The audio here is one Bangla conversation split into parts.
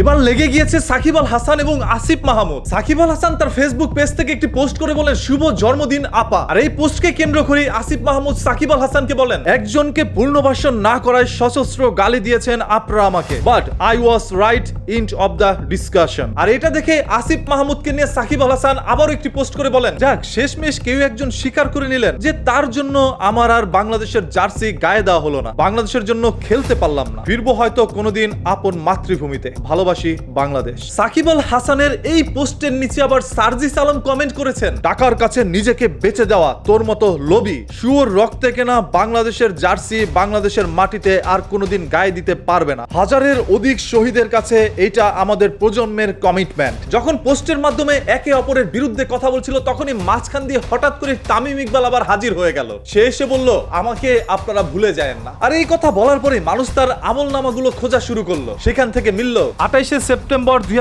এবার লেগে গিয়েছে সাকিব আল হাসান এবং আসিফ মাহমুদ। সাকিব আল হাসান তার ফেসবুক পেজ থেকে একটি পোস্ট করে বলেন, শুভ জন্মদিন, আপা। আর এই পোস্টকে কেন্দ্র করে আসিফ মাহমুদ সাকিব আল হাসানকে বলেন, একজনকে পূর্ণবাসন না করায় সশস্ত্র গালি দিয়েছেন আপনারা আমাকে। But I was right in of the discussion আর এটা দেখে আসিফ মাহমুদকে নিয়ে সাকিব আল হাসান আবারও একটি পোস্ট করে বলেন, যাক, শেষমেশ কেউ একজন স্বীকার করে নিলেন যে তার জন্য আমার আর বাংলাদেশের জার্সি গায়ে দেওয়া হলো না। বাংলাদেশের জন্য খেলতে পারলাম না। ফিরবো হয়তো কোনোদিন আপন মাতৃভূমিতে। ভালোবাসি বাংলাদেশ। সাকিব আল হাসানের এই পোস্টের নিচে আবার সার্জিস আলম কমেন্ট করেছেন। টাকার কাছে নিজেকে বেচে দেওয়া তোর মতো লোভী, শুয়োর রক্তে কেনা বাংলাদেশের জার্সি বাংলাদেশের মাটিতে আর কোনোদিন গায়ে দিতে পারবে না। হাজারের অধিক শহীদের কাছে এটা আমাদের প্রজন্মের কমিটমেন্ট যখন পোস্টের মাধ্যমে একে অপরের বিরুদ্ধে কথা বলছিল, তখনই মাঝখান দিয়ে হঠাৎ করে তামিম ইকবাল আবার হাজির হয়ে গেল। সে এসে বলল, আমাকে আপনারা ভুলে যায়েন না। আর এই কথা বলার পরে মানুষ তার আমল নামাগুলো খোঁজা শুরু করল। সেখান থেকে মিলল আঠাইশে সেপ্টেম্বর দুই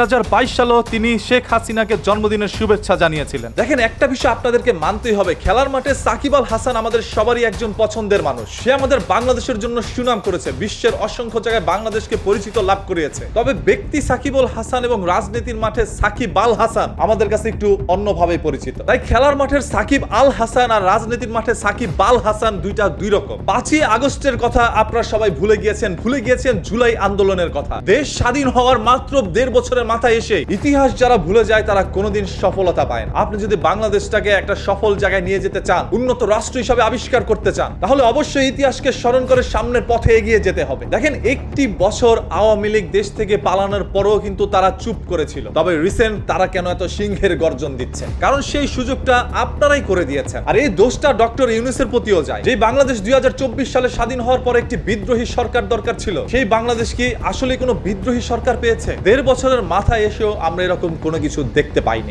সালও তিনি শেখ হাসিনাকে জন্মদিনের শুভেচ্ছা জানিয়েছিলেন। দেখেন, একটা বিষয় আপনাদেরকে মানতেই হবে। খেলার মাঠে সাকিব আল হাসান আমাদের সবারই একজন পছন্দের মানুষ। সে আমাদের বাংলাদেশের জন্য সুনাম করেছে, বিশ্বের অসংখ্য জায়গায় বাংলাদেশকে পরিচিত লাভ করিয়েছে। তবে ব্যক্তি সাকিব আল হাসান এবং রাজনীতির মাঠে সাকিব আল হাসান আমাদের কাছে একটু অন্যভাবে পরিচিত। তাই খেলার মাঠের সাকিব আল হাসান আর রাজনীতির মাঠে সাকিব আল হাসান দুইটা দুই রকম। পাঁচই আগস্টের কথা আপনারা সবাই ভুলে গিয়েছেন ভুলে গিয়েছেন জুলাই আন্দোলনের কথা। দেশ স্বাধীন হওয়ার মাত্র দেড় বছরের মাথায় এসে ইতিহাস যারা ভুলে যায়, তারা কোনোদিন সফলতা পায় না। আপনি যদি বাংলাদেশটাকে একটা সফল জায়গায় নিয়ে যেতে চান, উন্নত রাষ্ট্র হিসাবে আবিষ্কার করতে চান, তাহলে অবশ্যই ইতিহাসকে স্মরণ করে সামনের পথে এগিয়ে যেতে হবে। দেখেন, একটি বছর আওয়ামী লীগ দেশ থেকে পালানোর পরেও কিন্তু তারা চুপ করেছিল। তবে রিসেন্ট তারা কেন এত সিংহের গর্জন দিচ্ছে? কারণ সেই সুযোগটা আপনারাই করে দিয়েছেন। আর এই দোষটা ডক্টর ইউনুসের প্রতিও যায়। যে বাংলাদেশ দুই হাজার চব্বিশ সালে স্বাধীন হওয়ার পর একটি বিদ্রোহী সরকার দরকার ছিল, সেই বাংলাদেশ কি আসলে কোনো বিদ্রোহী সরকার পেয়েছে দেড় বছরের মাথায় এসেও আমরা এরকম কোনো কিছু দেখতে পাইনি।